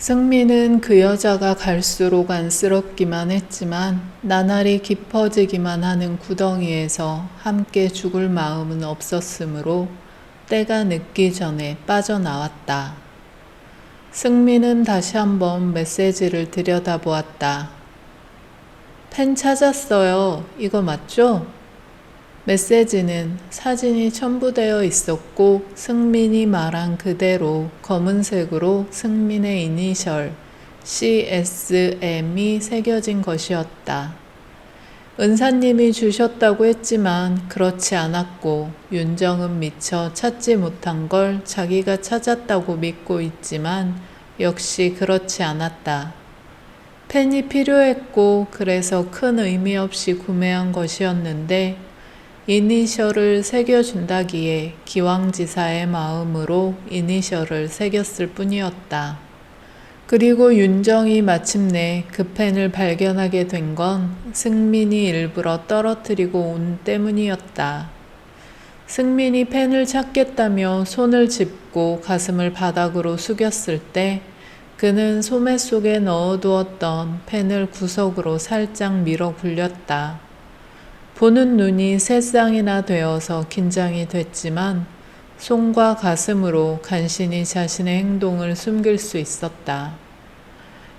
승민은 그 여자가 갈수록 안쓰럽기만 했지만 나날이 깊어지기만 하는 구덩이에서 함께 죽을 마음은 없었으므로 때가 늦기 전에 빠져나왔다. 승민은 다시 한번 메시지를 들여다보았다. 펜 찾았어요. 이거 맞죠? 메시지는 사진이 첨부되어 있었고 승민이 말한 그대로 검은색으로 승민의 이니셜 CSM이 새겨진 것이었다. 은사님이 주셨다고 했지만 그렇지 않았고 윤정은 미처 찾지 못한 걸 자기가 찾았다고 믿고 있지만 역시 그렇지 않았다. 펜이 필요했고 그래서 큰 의미 없이 구매한 것이었는데 이니셜을 새겨준다기에 기왕지사의 마음으로 이니셜을 새겼을 뿐이었다. 그리고 윤정이 마침내 그 펜을 발견하게 된 건 승민이 일부러 떨어뜨리고 온 때문이었다. 승민이 펜을 찾겠다며 손을 짚고 가슴을 바닥으로 숙였을 때 그는 소매 속에 넣어두었던 펜을 구석으로 살짝 밀어 굴렸다. 보는 눈이 세 쌍이나 되어서 긴장이 됐지만 손과 가슴으로 간신히 자신의 행동을 숨길 수 있었다.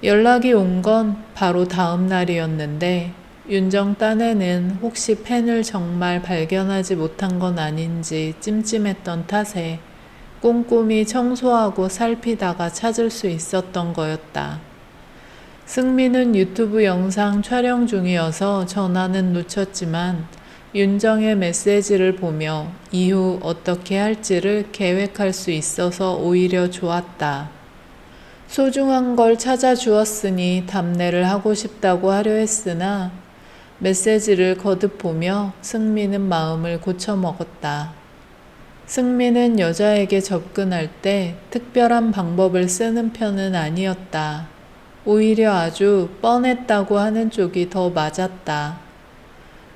연락이 온 건 바로 다음 날이었는데 윤정 딴에는 혹시 펜을 정말 발견하지 못한 건 아닌지 찜찜했던 탓에 꼼꼼히 청소하고 살피다가 찾을 수 있었던 거였다. 승민은 유튜브 영상 촬영 중이어서 전화는 놓쳤지만 윤정의 메시지를 보며 이후 어떻게 할지를 계획할 수 있어서 오히려 좋았다. 소중한 걸 찾아주었으니 답례를 하고 싶다고 하려 했으나 메시지를 거듭 보며 승민은 마음을 고쳐먹었다. 승민은 여자에게 접근할 때 특별한 방법을 쓰는 편은 아니었다. 오히려 아주 뻔했다고 하는 쪽이 더 맞았다.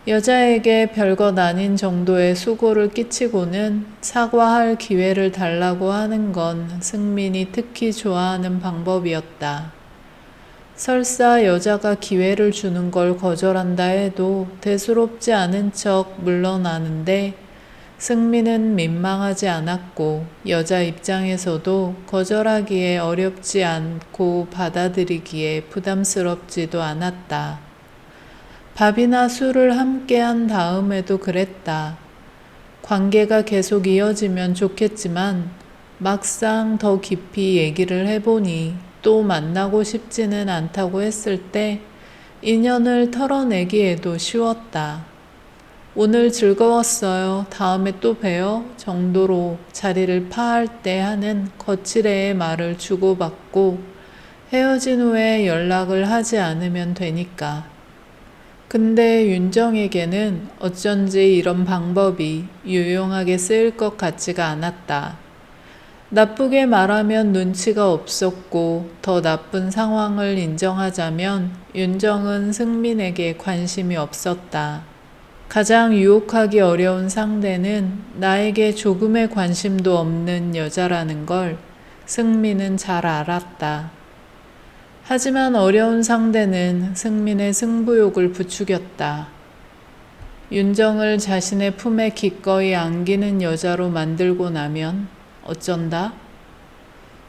여자에게 별것 아닌 정도의 수고를 끼치고는 사과할 기회를 달라고 하는 건 승민이 특히 좋아하는 방법이었다. 설사 여자가 기회를 주는 걸 거절한다 해도 대수롭지 않은 척 물러나는데 승민은 민망하지 않았고 여자 입장에서도 거절하기에 어렵지 않고 받아들이기에 부담스럽지도 않았다. 밥이나 술을 함께 한 다음에도 그랬다. 관계가 계속 이어지면 좋겠지만 막상 더 깊이 얘기를 해보니 또 만나고 싶지는 않다고 했을 때 인연을 털어내기에도 쉬웠다. 오늘 즐거웠어요. 다음에 또 봬요. 정도로 자리를 파할 때 하는 거칠애의 말을 주고받고 헤어진 후에 연락을 하지 않으면 되니까. 근데 윤정에게는 어쩐지 이런 방법이 유용하게 쓰일 것 같지가 않았다. 나쁘게 말하면 눈치가 없었고 더 나쁜 상황을 인정하자면 윤정은 승민에게 관심이 없었다. 가장 유혹하기 어려운 상대는 나에게 조금의 관심도 없는 여자라는 걸 승민은 잘 알았다. 하지만 어려운 상대는 승민의 승부욕을 부추겼다. 윤정을 자신의 품에 기꺼이 안기는 여자로 만들고 나면 어쩐다?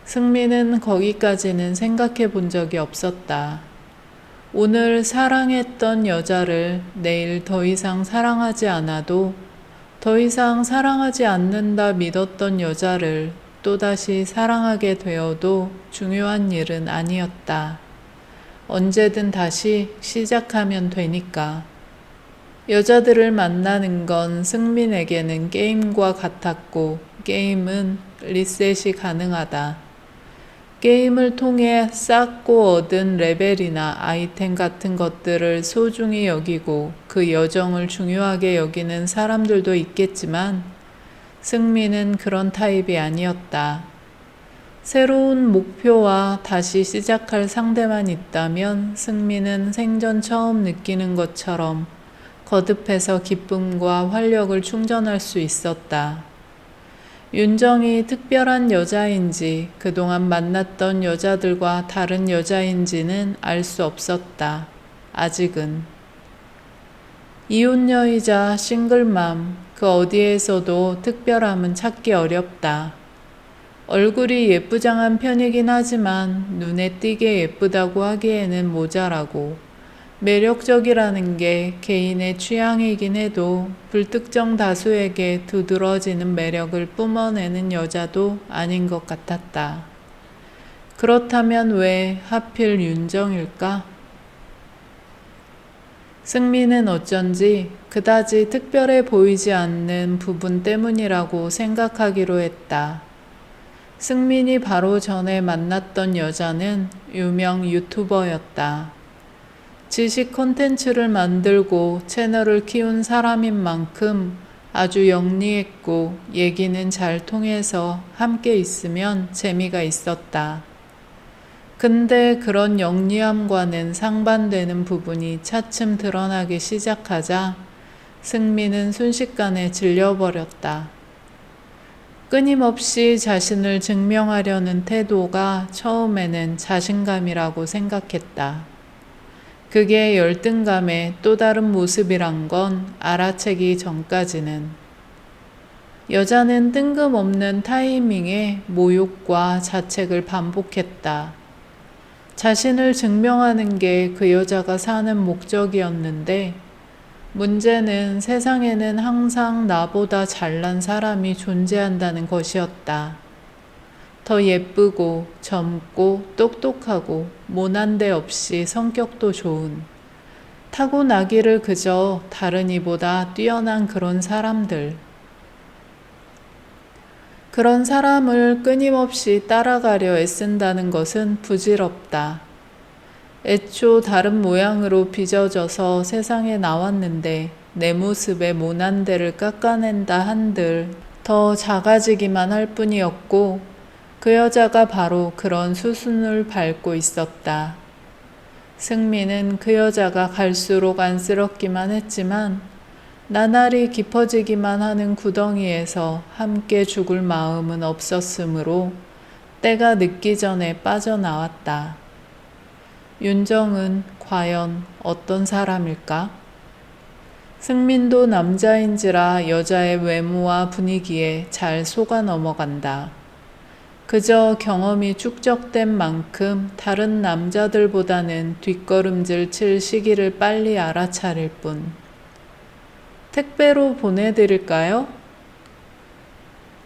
승민은 거기까지는 생각해 본 적이 없었다. 오늘 사랑했던 여자를 내일 더 이상 사랑하지 않아도 더 이상 사랑하지 않는다 믿었던 여자를 또다시 사랑하게 되어도 중요한 일은 아니었다. 언제든 다시 시작하면 되니까. 여자들을 만나는 건 승민에게는 게임과 같았고, 게임은 리셋이 가능하다. 게임을 통해 쌓고 얻은 레벨이나 아이템 같은 것들을 소중히 여기고 그 여정을 중요하게 여기는 사람들도 있겠지만 승민은 그런 타입이 아니었다. 새로운 목표와 다시 시작할 상대만 있다면 승민은 생전 처음 느끼는 것처럼 거듭해서 기쁨과 활력을 충전할 수 있었다. 윤정이 특별한 여자인지 그동안 만났던 여자들과 다른 여자인지는 알 수 없었다. 아직은. 이혼녀이자 싱글맘, 그 어디에서도 특별함은 찾기 어렵다. 얼굴이 예쁘장한 편이긴 하지만 눈에 띄게 예쁘다고 하기에는 모자라고 매력적이라는 게 개인의 취향이긴 해도 불특정 다수에게 두드러지는 매력을 뿜어내는 여자도 아닌 것 같았다. 그렇다면 왜 하필 윤정일까? 승민은 어쩐지 그다지 특별해 보이지 않는 부분 때문이라고 생각하기로 했다. 승민이 바로 전에 만났던 여자는 유명 유튜버였다. 지식 콘텐츠를 만들고 채널을 키운 사람인 만큼 아주 영리했고 얘기는 잘 통해서 함께 있으면 재미가 있었다. 근데 그런 영리함과는 상반되는 부분이 차츰 드러나기 시작하자 승민은 순식간에 질려버렸다. 끊임없이 자신을 증명하려는 태도가 처음에는 자신감이라고 생각했다. 그게 열등감의 또 다른 모습이란 건 알아채기 전까지는 여자는 뜬금없는 타이밍에 모욕과 자책을 반복했다. 자신을 증명하는 게 그 여자가 사는 목적이었는데 문제는 세상에는 항상 나보다 잘난 사람이 존재한다는 것이었다. 더 예쁘고 젊고 똑똑하고 모난 데 없이 성격도 좋은 타고나기를 그저 다른 이보다 뛰어난 그런 사람들. 그런 사람을 끊임없이 따라가려 애쓴다는 것은 부질없다. 애초 다른 모양으로 빚어져서 세상에 나왔는데 내 모습의 모난 데를 깎아낸다 한들 더 작아지기만 할 뿐이었고 그 여자가 바로 그런 수순을 밟고 있었다. 승민은 그 여자가 갈수록 안쓰럽기만 했지만 나날이 깊어지기만 하는 구덩이에서 함께 죽을 마음은 없었으므로 때가 늦기 전에 빠져나왔다. 윤정은 과연 어떤 사람일까? 승민도 남자인지라 여자의 외모와 분위기에 잘 속아 넘어간다. 그저 경험이 축적된 만큼 다른 남자들보다는 뒷걸음질 칠 시기를 빨리 알아차릴 뿐. 택배로 보내드릴까요?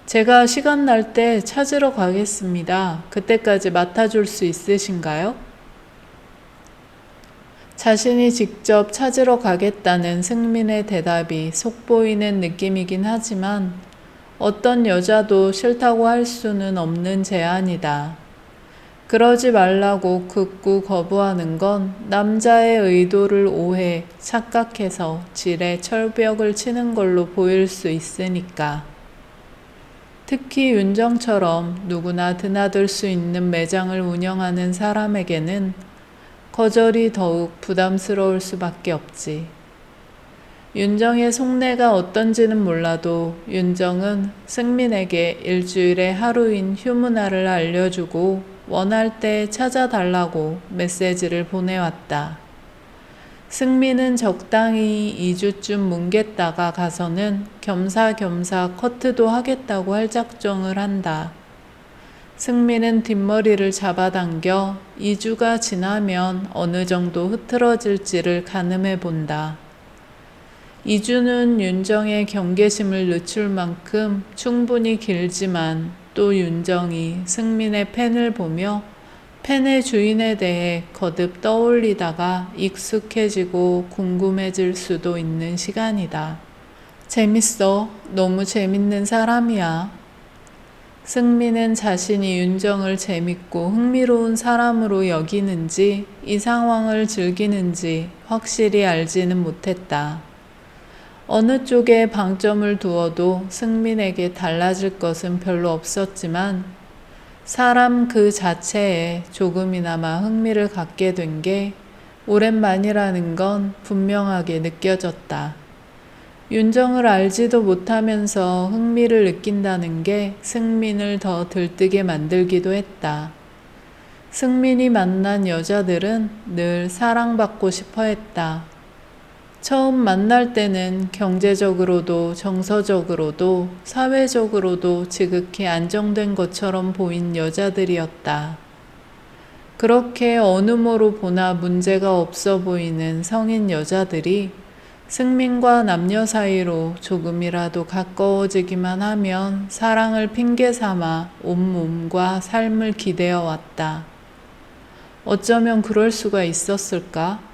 제가 시간 날 때 찾으러 가겠습니다. 그때까지 맡아줄 수 있으신가요? 자신이 직접 찾으러 가겠다는 승민의 대답이 속보이는 느낌이긴 하지만 어떤 여자도 싫다고 할 수는 없는 제안이다. 그러지 말라고 극구 거부하는 건 남자의 의도를 오해, 착각해서 질에 철벽을 치는 걸로 보일 수 있으니까. 특히 윤정처럼 누구나 드나들 수 있는 매장을 운영하는 사람에게는 거절이 더욱 부담스러울 수밖에 없지. 윤정의 속내가 어떤지는 몰라도 윤정은 승민에게 일주일에 하루인 휴무날을 알려주고 원할 때 찾아달라고 메시지를 보내왔다. 승민은 적당히 2주쯤 뭉갰다가 가서는 겸사겸사 커트도 하겠다고 할 작정을 한다. 승민은 뒷머리를 잡아당겨 2주가 지나면 어느 정도 흐트러질지를 가늠해 본다. 2주는 윤정의 경계심을 늦출 만큼 충분히 길지만 또 윤정이 승민의 펜을 보며 펜의 주인에 대해 거듭 떠올리다가 익숙해지고 궁금해질 수도 있는 시간이다. 재밌어. 너무 재밌는 사람이야. 승민은 자신이 윤정을 재밌고 흥미로운 사람으로 여기는지 이 상황을 즐기는지 확실히 알지는 못했다. 어느 쪽에 방점을 두어도 승민에게 달라질 것은 별로 없었지만 사람 그 자체에 조금이나마 흥미를 갖게 된 게 오랜만이라는 건 분명하게 느껴졌다. 윤정을 알지도 못하면서 흥미를 느낀다는 게 승민을 더 들뜨게 만들기도 했다. 승민이 만난 여자들은 늘 사랑받고 싶어 했다. 처음 만날 때는 경제적으로도 정서적으로도 사회적으로도 지극히 안정된 것처럼 보인 여자들이었다. 그렇게 어느 모로 보나 문제가 없어 보이는 성인 여자들이 승민과 남녀 사이로 조금이라도 가까워지기만 하면 사랑을 핑계 삼아 온몸과 삶을 기대어 왔다. 어쩌면 그럴 수가 있었을까?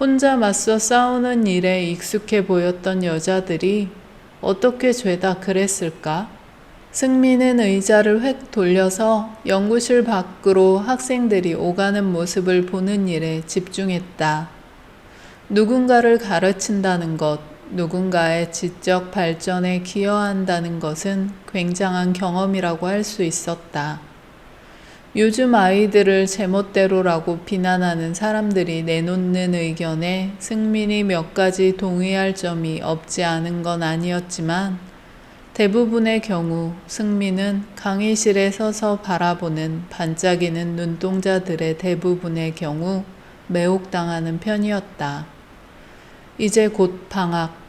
혼자 맞서 싸우는 일에 익숙해 보였던 여자들이 어떻게 죄다 그랬을까? 승민은 의자를 획 돌려서 연구실 밖으로 학생들이 오가는 모습을 보는 일에 집중했다. 누군가를 가르친다는 것, 누군가의 지적 발전에 기여한다는 것은 굉장한 경험이라고 할 수 있었다. 요즘 아이들을 제멋대로라고 비난하는 사람들이 내놓는 의견에 승민이 몇 가지 동의할 점이 없지 않은 건 아니었지만 대부분의 경우 승민은 강의실에 서서 바라보는 반짝이는 눈동자들의 대부분의 경우 매혹당하는 편이었다. 이제 곧 방학.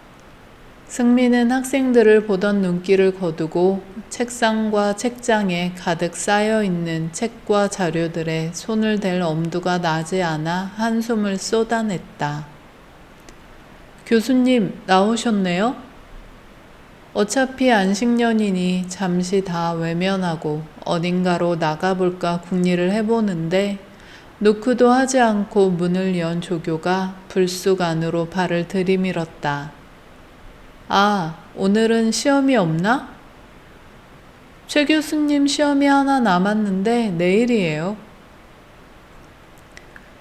승민은 학생들을 보던 눈길을 거두고 책상과 책장에 가득 쌓여 있는 책과 자료들에 손을 댈 엄두가 나지 않아 한숨을 쏟아냈다. 교수님, 나오셨네요? 어차피 안식년이니 잠시 다 외면하고 어딘가로 나가볼까 궁리를 해보는데 노크도 하지 않고 문을 연 조교가 불쑥 안으로 발을 들이밀었다. 아, 오늘은 시험이 없나? 최 교수님 시험이 하나 남았는데 내일이에요.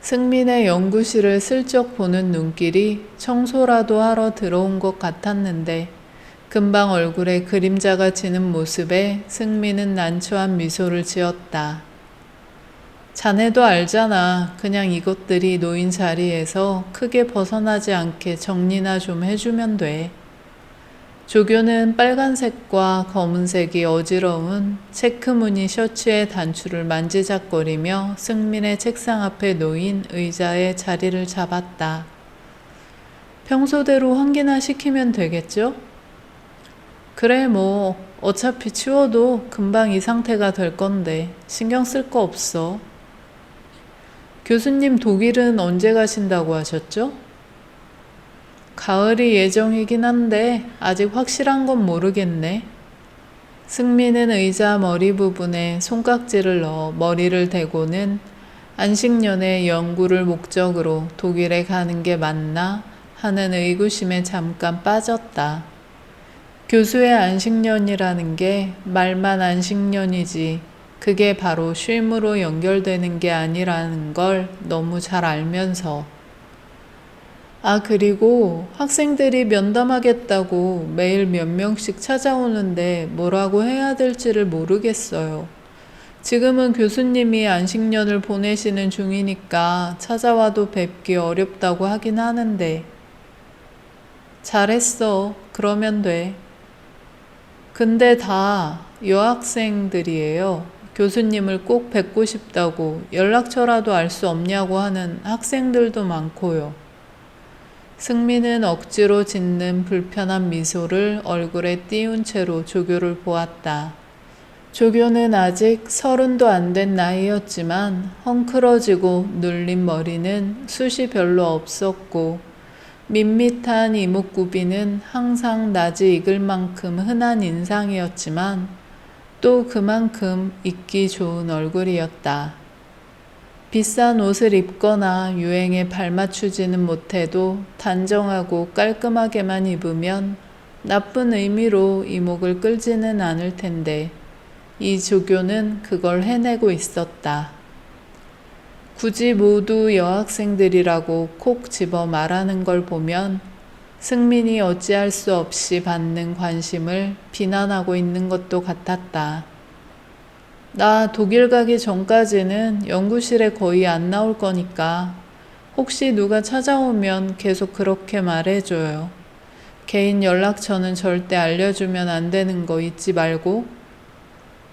승민의 연구실을 슬쩍 보는 눈길이 청소라도 하러 들어온 것 같았는데 금방 얼굴에 그림자가 지는 모습에 승민은 난처한 미소를 지었다. 자네도 알잖아. 그냥 이것들이 놓인 자리에서 크게 벗어나지 않게 정리나 좀 해주면 돼. 조교는 빨간색과 검은색이 어지러운 체크무늬 셔츠의 단추를 만지작거리며 승민의 책상 앞에 놓인 의자에 자리를 잡았다. 평소대로 환기나 시키면 되겠죠? 그래, 뭐, 어차피 치워도 금방 이 상태가 될 건데, 신경 쓸 거 없어. 교수님 독일은 언제 가신다고 하셨죠? 가을이 예정이긴 한데 아직 확실한 건 모르겠네. 승민은 의자 머리 부분에 손깍지를 넣어 머리를 대고는 안식년의 연구를 목적으로 독일에 가는 게 맞나 하는 의구심에 잠깐 빠졌다. 교수의 안식년이라는 게 말만 안식년이지 그게 바로 쉼으로 연결되는 게 아니라는 걸 너무 잘 알면서 아, 그리고 학생들이 면담하겠다고 매일 몇 명씩 찾아오는데 뭐라고 해야 될지를 모르겠어요. 지금은 교수님이 안식년을 보내시는 중이니까 찾아와도 뵙기 어렵다고 하긴 하는데. 잘했어. 그러면 돼. 근데 다 여학생들이에요. 교수님을 꼭 뵙고 싶다고 연락처라도 알 수 없냐고 하는 학생들도 많고요. 승민은 억지로 짓는 불편한 미소를 얼굴에 띄운 채로 조교를 보았다. 조교는 아직 서른도 안 된 나이였지만 헝클어지고 눌린 머리는 숱이 별로 없었고 밋밋한 이목구비는 항상 낯이 익을 만큼 흔한 인상이었지만 또 그만큼 있기 좋은 얼굴이었다. 비싼 옷을 입거나 유행에 발맞추지는 못해도 단정하고 깔끔하게만 입으면 나쁜 의미로 이목을 끌지는 않을 텐데 이 조교는 그걸 해내고 있었다. 굳이 모두 여학생들이라고 콕 집어 말하는 걸 보면 승민이 어찌할 수 없이 받는 관심을 비난하고 있는 것도 같았다. 나 독일 가기 전까지는 연구실에 거의 안 나올 거니까 혹시 누가 찾아오면 계속 그렇게 말해줘요. 개인 연락처는 절대 알려주면 안 되는 거 잊지 말고.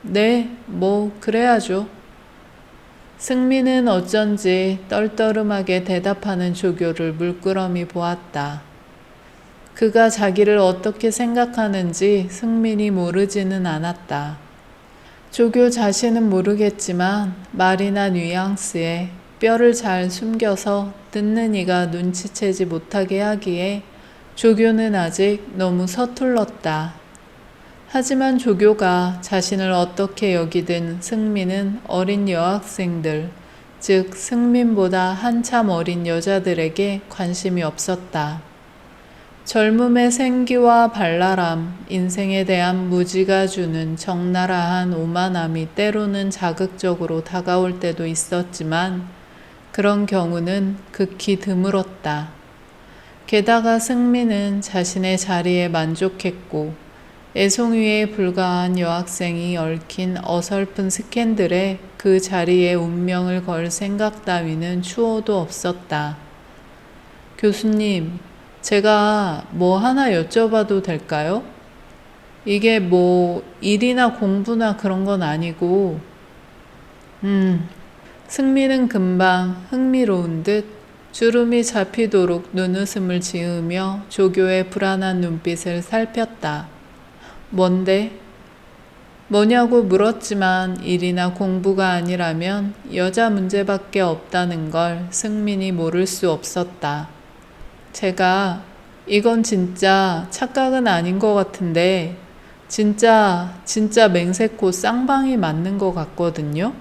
네, 뭐, 그래야죠. 승민은 어쩐지 떨떠름하게 대답하는 조교를 물끄러미 보았다. 그가 자기를 어떻게 생각하는지 승민이 모르지는 않았다. 조교 자신은 모르겠지만 말이나 뉘앙스에 뼈를 잘 숨겨서 듣는 이가 눈치채지 못하게 하기에 조교는 아직 너무 서툴렀다. 하지만 조교가 자신을 어떻게 여기든 승민은 어린 여학생들, 즉 승민보다 한참 어린 여자들에게 관심이 없었다. 젊음의 생기와 발랄함, 인생에 대한 무지가 주는 적나라한 오만함이 때로는 자극적으로 다가올 때도 있었지만 그런 경우는 극히 드물었다. 게다가 승민은 자신의 자리에 만족했고 애송이에 불과한 여학생이 얽힌 어설픈 스캔들에 그 자리에 운명을 걸 생각 따위는 추호도 없었다. 교수님, 제가 뭐 하나 여쭤봐도 될까요? 이게 뭐 일이나 공부나 그런 건 아니고, 음, 승민은 금방 흥미로운 듯 주름이 잡히도록 눈웃음을 지으며 조교의 불안한 눈빛을 살폈다. 뭔데? 뭐냐고 물었지만 일이나 공부가 아니라면 여자 문제밖에 없다는 걸 승민이 모를 수 없었다. 제가 이건 진짜 착각은 아닌 것 같은데 진짜 진짜 맹세코 쌍방이 맞는 것 같거든요.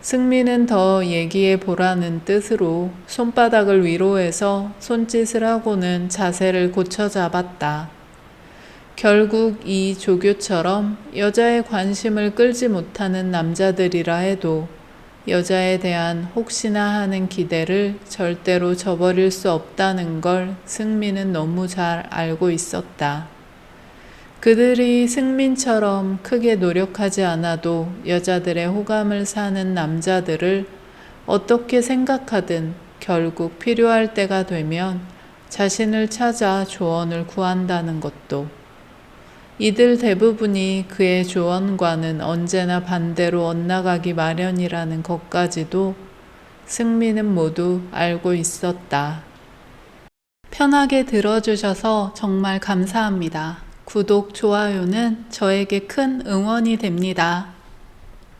승민은 더 얘기해 보라는 뜻으로 손바닥을 위로 해서 손짓을 하고는 자세를 고쳐 잡았다. 결국 이 조교처럼 여자의 관심을 끌지 못하는 남자들이라 해도 여자에 대한 혹시나 하는 기대를 절대로 저버릴 수 없다는 걸 승민은 너무 잘 알고 있었다. 그들이 승민처럼 크게 노력하지 않아도 여자들의 호감을 사는 남자들을 어떻게 생각하든 결국 필요할 때가 되면 자신을 찾아 조언을 구한다는 것도 이들 대부분이 그의 조언과는 언제나 반대로 엇나가기 마련이라는 것까지도 승민은 모두 알고 있었다. 편하게 들어주셔서 정말 감사합니다. 구독, 좋아요는 저에게 큰 응원이 됩니다.